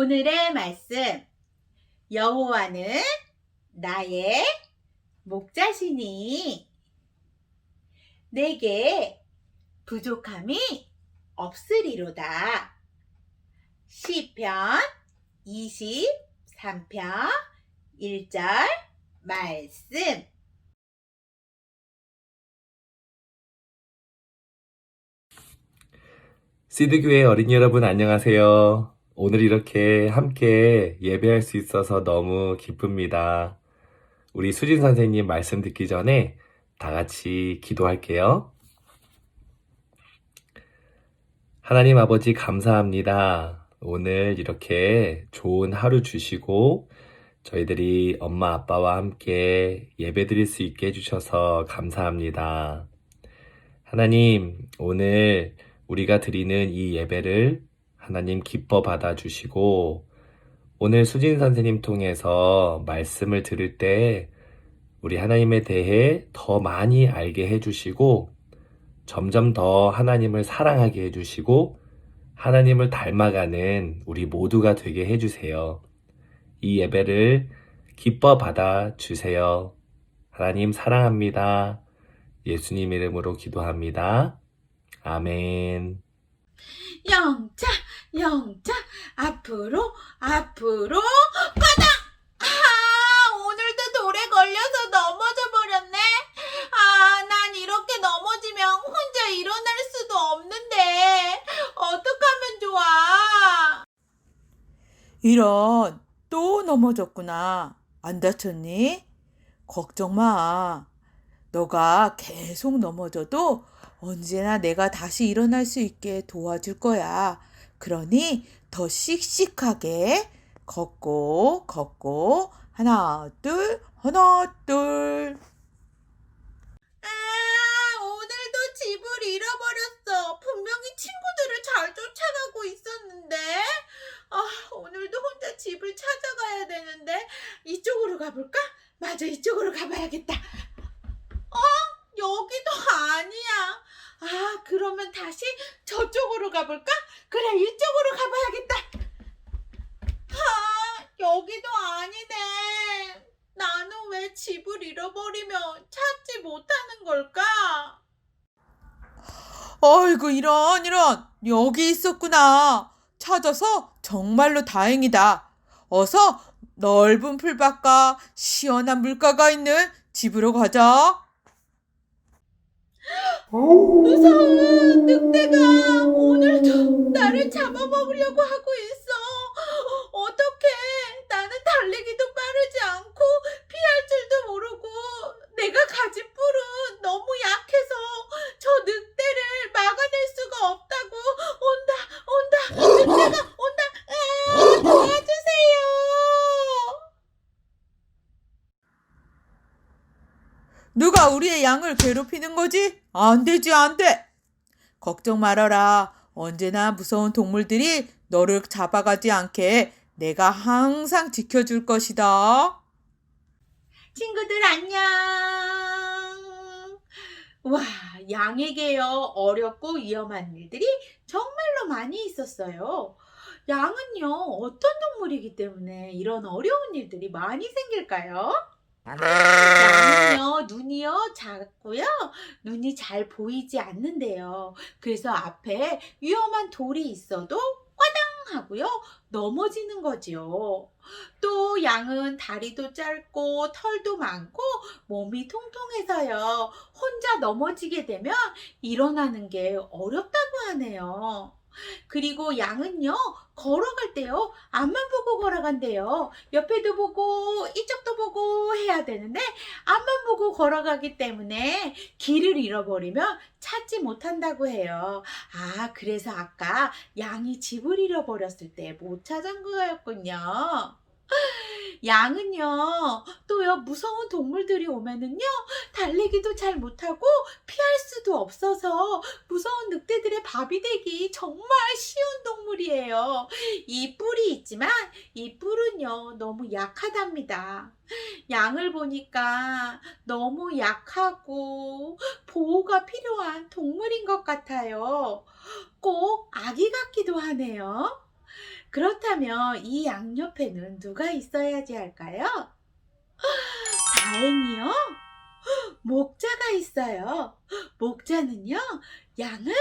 오늘의 말씀 여호와는 나의 목자시니 내게 부족함이 없으리로다. 시편 23편 1절 말씀 시드교회 어린이 여러분 안녕하세요. 오늘 이렇게 함께 예배할 수 있어서 너무 기쁩니다. 우리 수진 선생님 말씀 듣기 전에 다 같이 기도할게요. 하나님 아버지 감사합니다. 오늘 이렇게 좋은 하루 주시고 저희들이 엄마 아빠와 함께 예배 드릴 수 있게 해주셔서 감사합니다. 하나님, 오늘 우리가 드리는 이 예배를 하나님 기뻐 받아 주시고 오늘 수진 선생님 통해서 말씀을 들을 때 우리 하나님에 대해 더 많이 알게 해 주시고 점점 더 하나님을 사랑하게 해 주시고 하나님을 닮아가는 우리 모두가 되게 해 주세요. 이 예배를 기뻐 받아 주세요. 하나님 사랑합니다. 예수님 이름으로 기도합니다. 아멘. 영차 영차 앞으로 앞으로 가다 아 오늘도 돌에 걸려서 넘어져 버렸네 아 난 이렇게 넘어지면 혼자 일어날 수도 없는데 어떡하면 좋아 이런, 또 넘어졌구나. 안 다쳤니? 걱정 마. 너가 계속 넘어져도 언제나 내가 다시 일어날 수 있게 도와줄 거야. 그러니 더 씩씩하게 걷고, 걷고, 하나, 둘, 하나, 둘. 아 오늘도 집을 잃어버렸어 분명히 친구들을 잘 쫓아가고 있었는데 아 오늘도 혼자 집을 찾아가야 되는데 이쪽으로 가볼까? 맞아 이쪽으로 가봐야겠다 어? 여기도 아니야 아 그러면 다시 저쪽으로 가볼까? 그래 이쪽으로 가봐야겠다 아 여기도 아니네 나는 왜 집을 잃어버리면 찾지 못하는 걸까? 어이구, 이런, 이런. 여기 있었구나. 찾아서 정말로 다행이다. 어서 넓은 풀밭과 시원한 물가가 있는 집으로 가자. 무서운 늑대가 오늘도 나를 잡아먹으려고 하고 있어. 어떡해. 나는 달리기도 빠르지 않고 피할 줄도 모르고 내가 가진 뿔은 너무 약해서 저 늑대를 막아낼 수가 없다고. 온다, 온다. 늑대가 온다. 아, 도와주세요. 누가 우리의 양을 괴롭히는 거지? 안 되지, 안 돼. 걱정 말아라. 언제나 무서운 동물들이 너를 잡아가지 않게 내가 항상 지켜줄 것이다. 친구들 안녕. 와, 양에게요 어렵고 위험한 일들이 정말로 많이 있었어요. 양은요 어떤 동물이기 때문에 이런 어려운 일들이 많이 생길까요? 양은요 눈이요 작고요 눈이 잘 보이지 않는데요. 그래서 앞에 위험한 돌이 있어도 꽈당 하고요 넘어지는 거지요. 또 양은 다리도 짧고 털도 많고 몸이 통통해서요. 혼자 넘어지게 되면 일어나는 게 어렵다고 하네요. 그리고 양은요, 걸어갈 때요, 앞만 보고 걸어간대요. 옆에도 보고, 이쪽도 보고 해야 되는데, 앞만 보고 걸어가기 때문에 길을 잃어버리면 찾지 못한다고 해요. 아, 그래서 아까 양이 집을 잃어버렸을 때 못 찾은 거였군요. 양은요, 또요, 무서운 동물들이 오면은요, 달리기도 잘 못하고 피할 수도 없어서 무서운 늑대들의 밥이 되기 정말 쉬운 동물이에요. 이 뿔이 있지만 이 뿔은요, 너무 약하답니다. 양을 보니까 너무 약하고 보호가 필요한 동물인 것 같아요. 꼭 아기 같기도 하네요. 그렇다면 이 양옆에는 누가 있어야지 할까요? 다행히요. 목자가 있어요. 목자는요, 양을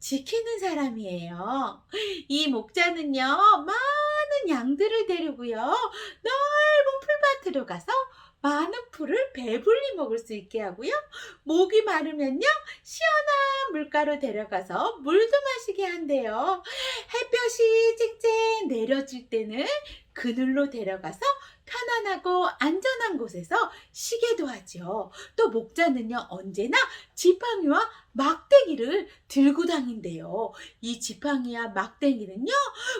지키는 사람이에요. 이 목자는요, 많은 양들을 데리고요, 넓은 풀밭으로 가서 많은 풀을 배불리 먹을 수 있게 하고요, 목이 마르면요, 시원한 물가로 데려가서 물도 마시게 한대요. 햇볕이 쨍쨍 내려질 때는 그늘로 데려가서 편안하고 안전한 곳에서 쉬게도 하죠. 또 목자는요, 언제나 지팡이와 막대기를 들고 다닌대요. 이 지팡이와 막대기는요,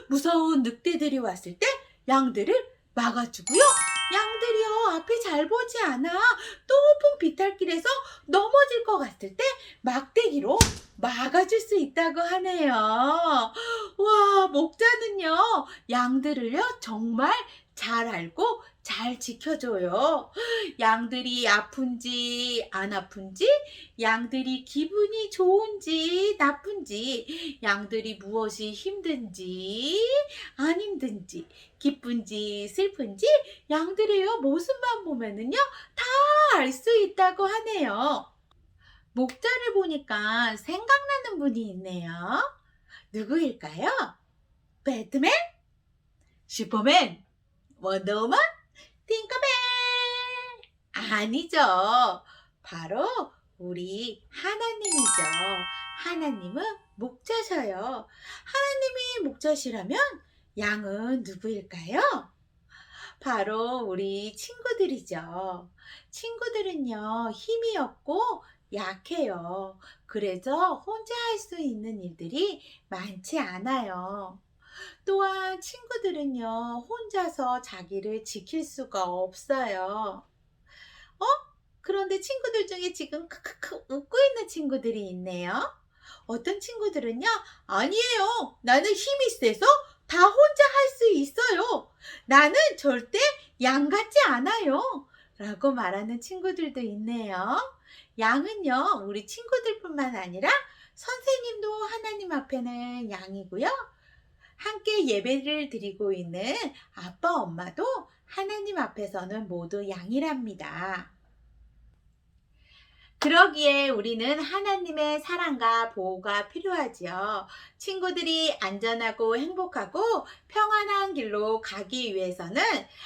무서운 늑대들이 왔을 때 양들을 막아주고요. 양들이요, 앞에 잘 보지 않아. 높은 비탈길에서 넘어질 것 같을 때 막대기로 막아줄 수 있다고 하네요. 와, 목자는요, 양들을요, 정말 잘 알고 잘 지켜줘요. 양들이 아픈지 안 아픈지, 양들이 기분이 좋은지 나쁜지, 양들이 무엇이 힘든지 안 힘든지, 기쁜지 슬픈지, 양들의요 모습만 보면은요 다 알 수 있다고 하네요. 목자를 보니까 생각나는 분이 있네요. 누구일까요? 배트맨? 슈퍼맨? 원더우먼? 팅커벨! 아니죠. 바로 우리 하나님이죠. 하나님은 목자셔요. 하나님이 목자시라면 양은 누구일까요? 바로 우리 친구들이죠. 친구들은요, 힘이 없고 약해요. 그래서 혼자 할 수 있는 일들이 많지 않아요. 또한 친구들은요, 혼자서 자기를 지킬 수가 없어요. 어? 그런데 친구들 중에 지금 크크크 웃고 있는 친구들이 있네요. 어떤 친구들은요, 아니에요. 나는 힘이 세서 다 혼자 할 수 있어요. 나는 절대 양 같지 않아요. 라고 말하는 친구들도 있네요. 양은요, 우리 친구들뿐만 아니라 선생님도 하나님 앞에는 양이고요. 함께 예배를 드리고 있는 아빠, 엄마도 하나님 앞에서는 모두 양이랍니다. 그러기에 우리는 하나님의 사랑과 보호가 필요하지요. 친구들이 안전하고 행복하고 평안한 길로 가기 위해서는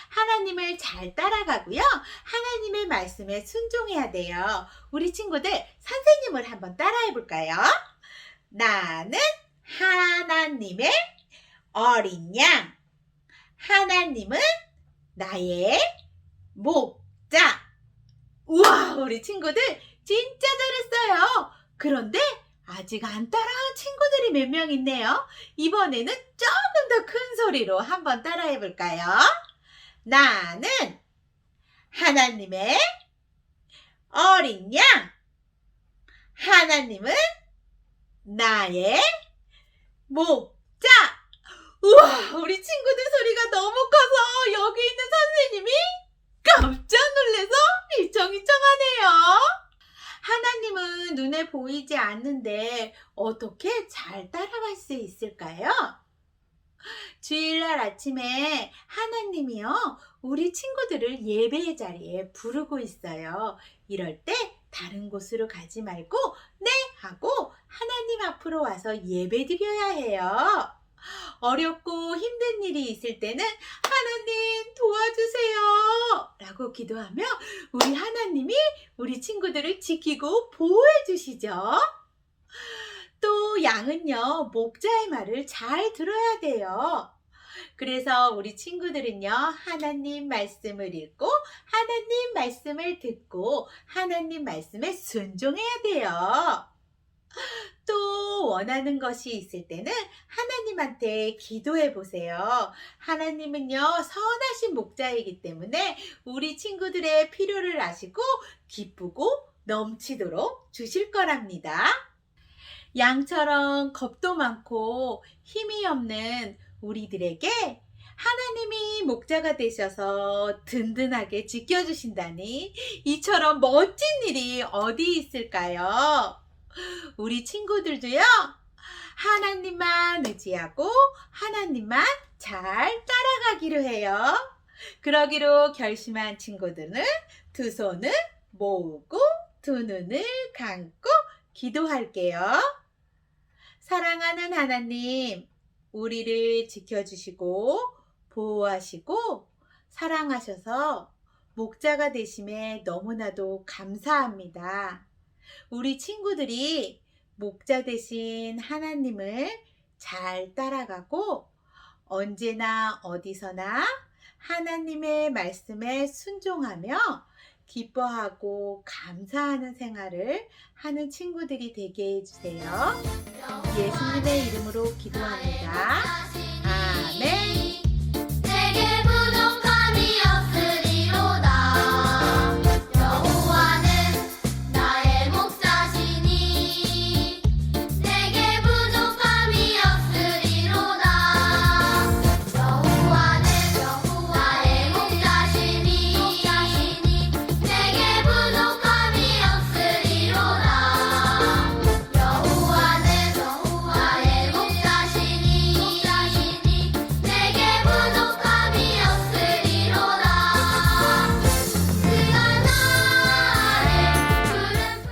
하나님을 잘 따라가고요. 하나님의 말씀에 순종해야 돼요. 우리 친구들 선생님을 한번 따라해 볼까요? 나는 하나님의 어린 양. 하나님은 나의 목자. 우와, 우리 친구들 진짜 잘했어요. 그런데 아직 안 따라한 친구들이 몇 명 있네요. 이번에는 조금 더 큰 소리로 한번 따라해 볼까요? 나는 하나님의 어린 양. 하나님은 나의 목자. 우와, 우리 친구들 소리가 너무 커서 여기 있는 선생님이 깜짝 놀라서 이청이청하네요. 하나님은 눈에 보이지 않는데 어떻게 잘 따라갈 수 있을까요? 주일날 아침에 하나님이요, 우리 친구들을 예배의 자리에 부르고 있어요. 이럴 때 다른 곳으로 가지 말고, 네! 하고 하나님 앞으로 와서 예배 드려야 해요. 어렵고 힘든 일이 있을 때는 하나님 도와주세요. 라고 기도하며 우리 하나님이 우리 친구들을 지키고 보호해 주시죠. 또 양은요, 목자의 말을 잘 들어야 돼요. 그래서 우리 친구들은요, 하나님 말씀을 읽고, 하나님 말씀을 듣고, 하나님 말씀에 순종해야 돼요. 또 원하는 것이 있을 때는 하나님한테 기도해 보세요. 하나님은요, 선하신 목자이기 때문에 우리 친구들의 필요를 아시고 기쁘고 넘치도록 주실 거랍니다. 양처럼 겁도 많고 힘이 없는 우리들에게 하나님이 목자가 되셔서 든든하게 지켜주신다니 이처럼 멋진 일이 어디 있을까요? 우리 친구들도요, 하나님만 의지하고 하나님만 잘 따라가기로 해요. 그러기로 결심한 친구들은 두 손을 모으고 두 눈을 감고 기도할게요. 사랑하는 하나님, 우리를 지켜주시고 보호하시고 사랑하셔서 목자가 되심에 너무나도 감사합니다. 우리 친구들이 목자 되신 하나님을 잘 따라가고 언제나 어디서나 하나님의 말씀에 순종하며 기뻐하고 감사하는 생활을 하는 친구들이 되게 해주세요. 예수님의 이름으로 기도합니다.